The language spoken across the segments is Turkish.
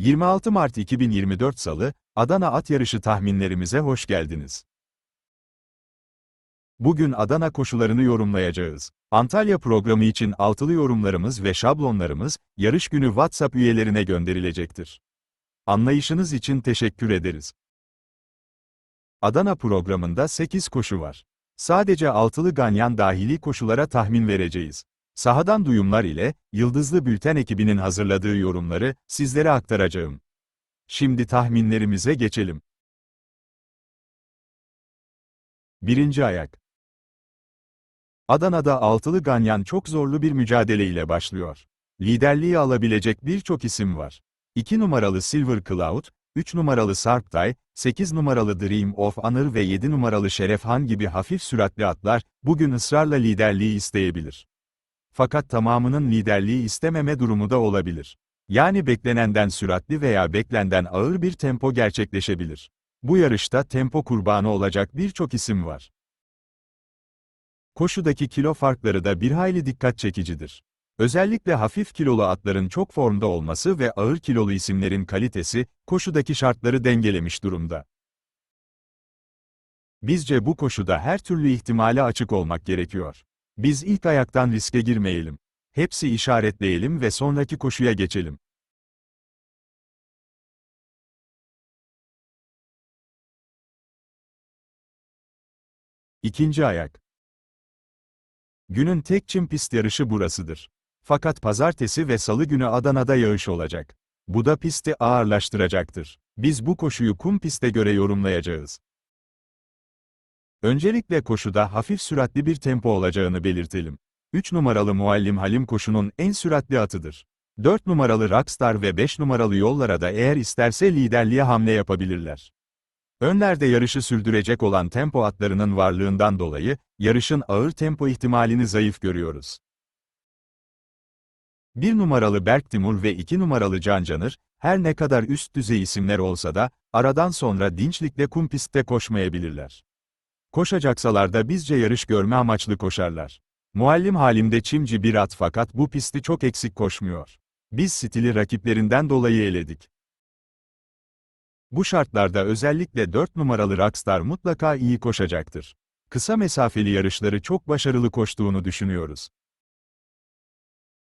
26 Mart 2024 Salı, Adana At Yarışı tahminlerimize hoş geldiniz. Bugün Adana koşularını yorumlayacağız. Antalya programı için altılı yorumlarımız ve şablonlarımız, yarış günü WhatsApp üyelerine gönderilecektir. Anlayışınız için teşekkür ederiz. Adana programında 8 koşu var. Sadece altılı ganyan dahili koşulara tahmin vereceğiz. Sahadan duyumlar ile, Yıldızlı Bülten ekibinin hazırladığı yorumları, sizlere aktaracağım. Şimdi tahminlerimize geçelim. Birinci ayak. Adana'da altılı ganyan çok zorlu bir mücadele ile başlıyor. Liderliği alabilecek birçok isim var. 2 numaralı Silver Cloud, 3 numaralı Sarptay, 8 numaralı Dream of Honor ve 7 numaralı Şerefhan gibi hafif süratli atlar, bugün ısrarla liderliği isteyebilir. Fakat tamamının liderliği istememe durumu da olabilir. Yani beklenenden süratli veya beklenden ağır bir tempo gerçekleşebilir. Bu yarışta tempo kurbanı olacak birçok isim var. Koşudaki kilo farkları da bir hayli dikkat çekicidir. Özellikle hafif kilolu atların çok formda olması ve ağır kilolu isimlerin kalitesi, koşudaki şartları dengelemiş durumda. Bizce bu koşuda her türlü ihtimale açık olmak gerekiyor. Biz ilk ayaktan riske girmeyelim. Hepsi işaretleyelim ve sonraki koşuya geçelim. İkinci ayak. Günün tek çim pist yarışı burasıdır. Fakat pazartesi ve salı günü Adana'da yağış olacak. Bu da pisti ağırlaştıracaktır. Biz bu koşuyu kum piste göre yorumlayacağız. Öncelikle koşuda hafif süratli bir tempo olacağını belirtelim. 3 numaralı Muallim Halim koşunun en süratli atıdır. 4 numaralı Rockstar ve 5 numaralı yollara da eğer isterse liderliğe hamle yapabilirler. Önlerde yarışı sürdürecek olan tempo atlarının varlığından dolayı, yarışın ağır tempo ihtimalini zayıf görüyoruz. 1 numaralı Berk Timur ve 2 numaralı Can Canır, her ne kadar üst düzey isimler olsa da, aradan sonra dinçlikle kum pistte koşmayabilirler. Koşacaksalar da bizce yarış görme amaçlı koşarlar. Muallim halimde çimci bir at fakat bu pisti çok eksik koşmuyor. Biz stili rakiplerinden dolayı eledik. Bu şartlarda özellikle 4 numaralı Rockstar mutlaka iyi koşacaktır. Kısa mesafeli yarışları çok başarılı koştuğunu düşünüyoruz.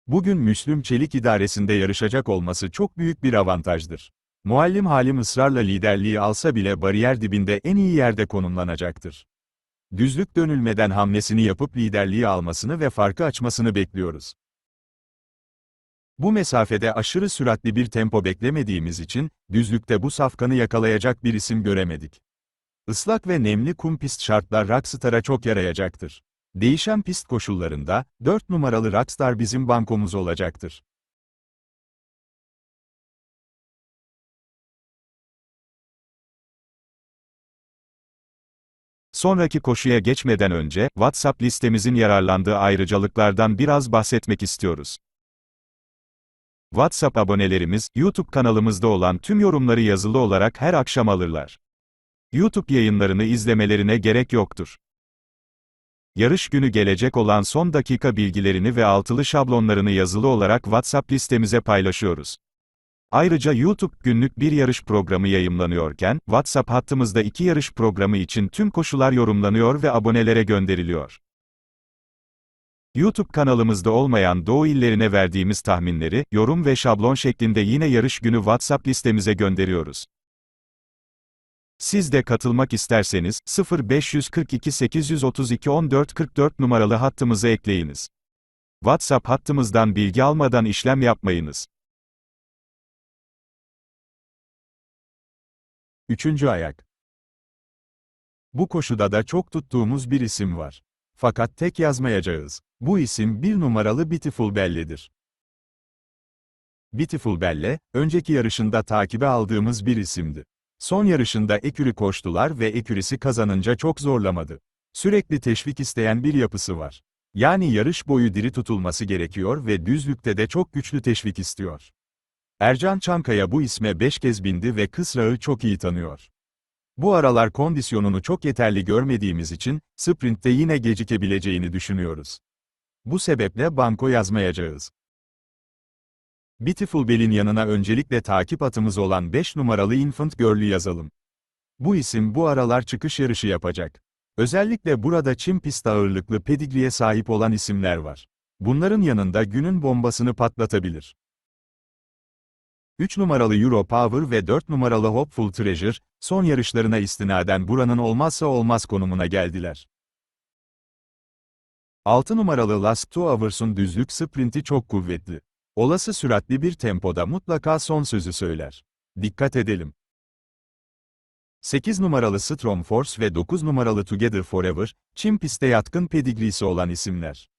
Bugün Müslüm Çelik idaresinde yarışacak olması çok büyük bir avantajdır. Muallim halim ısrarla liderliği alsa bile bariyer dibinde en iyi yerde konumlanacaktır. Düzlük dönülmeden hamlesini yapıp liderliği almasını ve farkı açmasını bekliyoruz. Bu mesafede aşırı süratli bir tempo beklemediğimiz için, düzlükte bu safkanı yakalayacak bir isim göremedik. Islak ve nemli kum pist şartlar Rockstar'a çok yarayacaktır. Değişen pist koşullarında, 4 numaralı Rockstar bizim bankomuz olacaktır. Sonraki koşuya geçmeden önce, WhatsApp listemizin yararlandığı ayrıcalıklardan biraz bahsetmek istiyoruz. WhatsApp abonelerimiz, YouTube kanalımızda olan tüm yorumları yazılı olarak her akşam alırlar. YouTube yayınlarını izlemelerine gerek yoktur. Yarış günü gelecek olan son dakika bilgilerini ve altılı şablonlarını yazılı olarak WhatsApp listemize paylaşıyoruz. Ayrıca YouTube günlük bir yarış programı yayımlanıyorken, WhatsApp hattımızda iki yarış programı için tüm koşular yorumlanıyor ve abonelere gönderiliyor. YouTube kanalımızda olmayan Doğu illerine verdiğimiz tahminleri, yorum ve şablon şeklinde yine yarış günü WhatsApp listemize gönderiyoruz. Siz de katılmak isterseniz, 0542 832 14 44 numaralı hattımıza ekleyiniz. WhatsApp hattımızdan bilgi almadan işlem yapmayınız. Üçüncü ayak. Bu koşuda da çok tuttuğumuz bir isim var. Fakat tek yazmayacağız. Bu isim bir numaralı Beautiful Belle'dir. Beautiful Belle, önceki yarışında takibe aldığımız bir isimdi. Son yarışında ekürü koştular ve ekürisi kazanınca çok zorlamadı. Sürekli teşvik isteyen bir yapısı var. Yani yarış boyu diri tutulması gerekiyor ve düzlükte de çok güçlü teşvik istiyor. Ercan Çankaya bu isme 5 kez bindi ve Kısrağı çok iyi tanıyor. Bu aralar kondisyonunu çok yeterli görmediğimiz için, sprintte yine gecikebileceğini düşünüyoruz. Bu sebeple banko yazmayacağız. Beautiful Bell'in yanına öncelikle takip atımız olan 5 numaralı Infant Girl'ü yazalım. Bu isim bu aralar çıkış yarışı yapacak. Özellikle burada çim pist ağırlıklı pedigriye sahip olan isimler var. Bunların yanında günün bombasını patlatabilir. 3 numaralı Euro Power ve 4 numaralı Hopeful Treasure, son yarışlarına istinaden buranın olmazsa olmaz konumuna geldiler. 6 numaralı Last Two Hours'un düzlük sprinti çok kuvvetli. Olası süratli bir tempoda mutlaka son sözü söyler. Dikkat edelim. 8 numaralı Strom Force ve 9 numaralı Together Forever, çim piste yatkın pedigrisi olan isimler.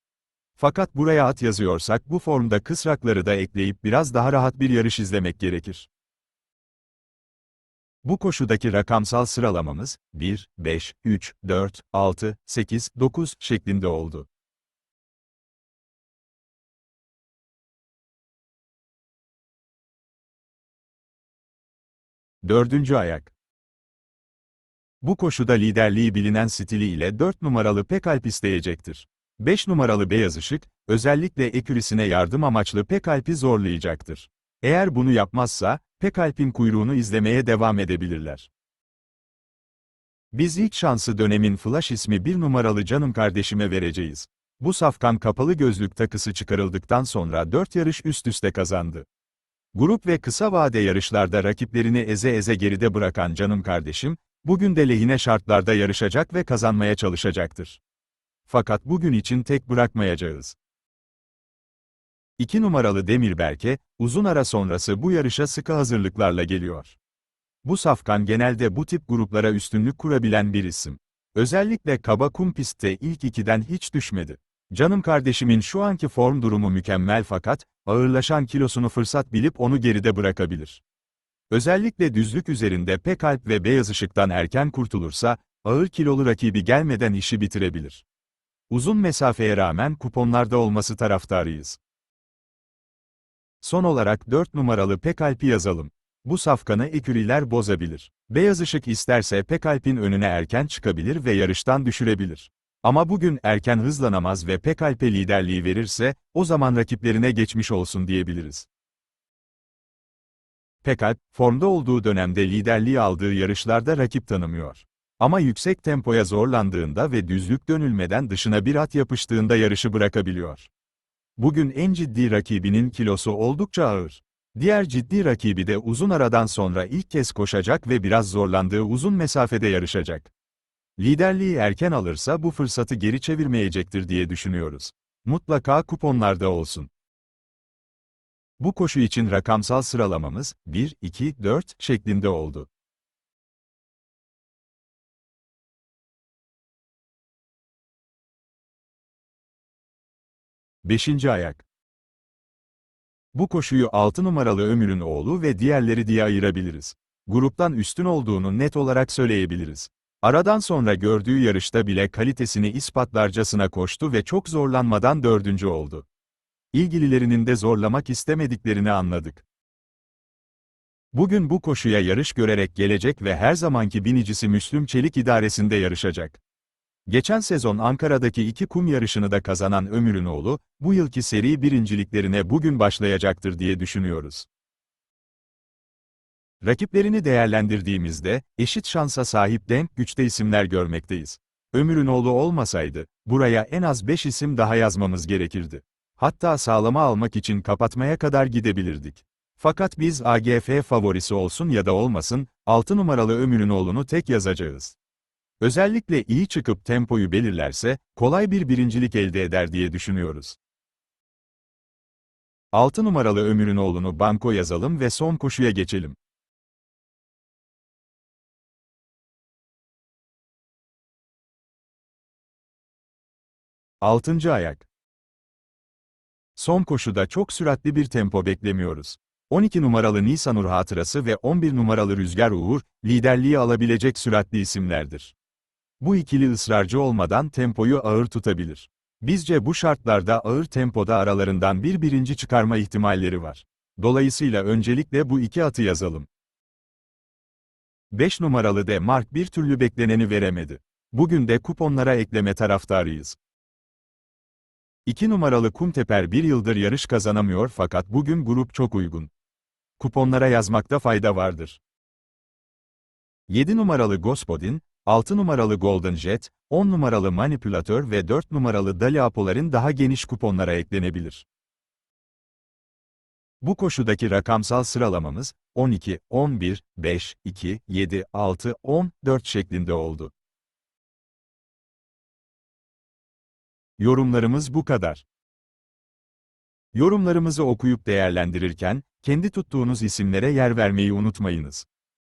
Fakat buraya at yazıyorsak bu formda kısrakları da ekleyip biraz daha rahat bir yarış izlemek gerekir. Bu koşudaki rakamsal sıralamamız, 1, 5, 3, 4, 6, 8, 9 şeklinde oldu. Dördüncü ayak. Bu koşuda liderliği bilinen stili ile 4 numaralı Pekalp isteyecektir. 5 numaralı Beyaz Işık, özellikle ekürisine yardım amaçlı Pekalp'i zorlayacaktır. Eğer bunu yapmazsa, Pekalp'in kuyruğunu izlemeye devam edebilirler. Biz ilk şansı dönemin Flash ismi bir numaralı canım kardeşime vereceğiz. Bu safkan kapalı gözlük takısı çıkarıldıktan sonra 4 yarış üst üste kazandı. Grup ve kısa vade yarışlarda rakiplerini eze eze geride bırakan canım kardeşim, bugün de lehine şartlarda yarışacak ve kazanmaya çalışacaktır. Fakat bugün için tek bırakmayacağız. 2 numaralı Demirberke, uzun ara sonrası bu yarışa sıkı hazırlıklarla geliyor. Bu safkan genelde bu tip gruplara üstünlük kurabilen bir isim. Özellikle kaba kum pistte ilk ikiden hiç düşmedi. Canım kardeşimin şu anki form durumu mükemmel fakat, ağırlaşan kilosunu fırsat bilip onu geride bırakabilir. Özellikle düzlük üzerinde Pekalp ve beyaz ışıktan erken kurtulursa, ağır kilolu rakibi gelmeden işi bitirebilir. Uzun mesafeye rağmen kuponlarda olması taraftarıyız. Son olarak 4 numaralı Pekalp'i yazalım. Bu safkanı eküriler bozabilir. Beyaz ışık isterse Pekalp'in önüne erken çıkabilir ve yarıştan düşürebilir. Ama bugün erken hızlanamaz ve Pekalp'e liderliği verirse, o zaman rakiplerine geçmiş olsun diyebiliriz. Pekalp, formda olduğu dönemde liderliği aldığı yarışlarda rakip tanımıyor. Ama yüksek tempoya zorlandığında ve düzlük dönülmeden dışına bir at yapıştığında yarışı bırakabiliyor. Bugün en ciddi rakibinin kilosu oldukça ağır. Diğer ciddi rakibi de uzun aradan sonra ilk kez koşacak ve biraz zorlandığı uzun mesafede yarışacak. Liderliği erken alırsa bu fırsatı geri çevirmeyecektir diye düşünüyoruz. Mutlaka kuponlarda olsun. Bu koşu için rakamsal sıralamamız 1, 2, 4 şeklinde oldu. Beşinci ayak. Bu koşuyu 6 numaralı Ömür'ün oğlu ve diğerleri diye ayırabiliriz. Gruptan üstün olduğunu net olarak söyleyebiliriz. Aradan sonra gördüğü yarışta bile kalitesini ispatlarcasına koştu ve çok zorlanmadan dördüncü oldu. İlgililerinin de zorlamak istemediklerini anladık. Bugün bu koşuya yarış görerek gelecek ve her zamanki binicisi Müslüm Çelik idaresinde yarışacak. Geçen sezon Ankara'daki iki kum yarışını da kazanan Ömür'ün oğlu, bu yılki seri birinciliklerine bugün başlayacaktır diye düşünüyoruz. Rakiplerini değerlendirdiğimizde, eşit şansa sahip denk güçte isimler görmekteyiz. Ömür'ün oğlu olmasaydı, buraya en az 5 isim daha yazmamız gerekirdi. Hatta sağlama almak için kapatmaya kadar gidebilirdik. Fakat biz AGF favorisi olsun ya da olmasın, 6 numaralı Ömür'ün oğlunu tek yazacağız. Özellikle iyi çıkıp tempoyu belirlerse, kolay bir birincilik elde eder diye düşünüyoruz. 6 numaralı Ömür'ün oğlunu banko yazalım ve son koşuya geçelim. Altıncı ayak. Son koşuda çok süratli bir tempo beklemiyoruz. 12 numaralı Nisanur Hatırası ve 11 numaralı Rüzgar Uğur, liderliği alabilecek süratli isimlerdir. Bu ikili ısrarcı olmadan tempoyu ağır tutabilir. Bizce bu şartlarda ağır tempoda aralarından bir birinci çıkarma ihtimalleri var. Dolayısıyla öncelikle bu iki atı yazalım. 5 numaralı de Mark bir türlü bekleneni veremedi. Bugün de kuponlara ekleme taraftarıyız. 2 numaralı Kumteper bir yıldır yarış kazanamıyor fakat bugün grup çok uygun. Kuponlara yazmakta fayda vardır. 7 numaralı Gospodin, 6 numaralı Golden Jet, 10 numaralı Manipülatör ve 4 numaralı Dali Apolar'ın daha geniş kuponlara eklenebilir. Bu koşudaki rakamsal sıralamamız 12, 11, 5, 2, 7, 6, 10, 4 şeklinde oldu. Yorumlarımız bu kadar. Yorumlarımızı okuyup değerlendirirken, kendi tuttuğunuz isimlere yer vermeyi unutmayınız.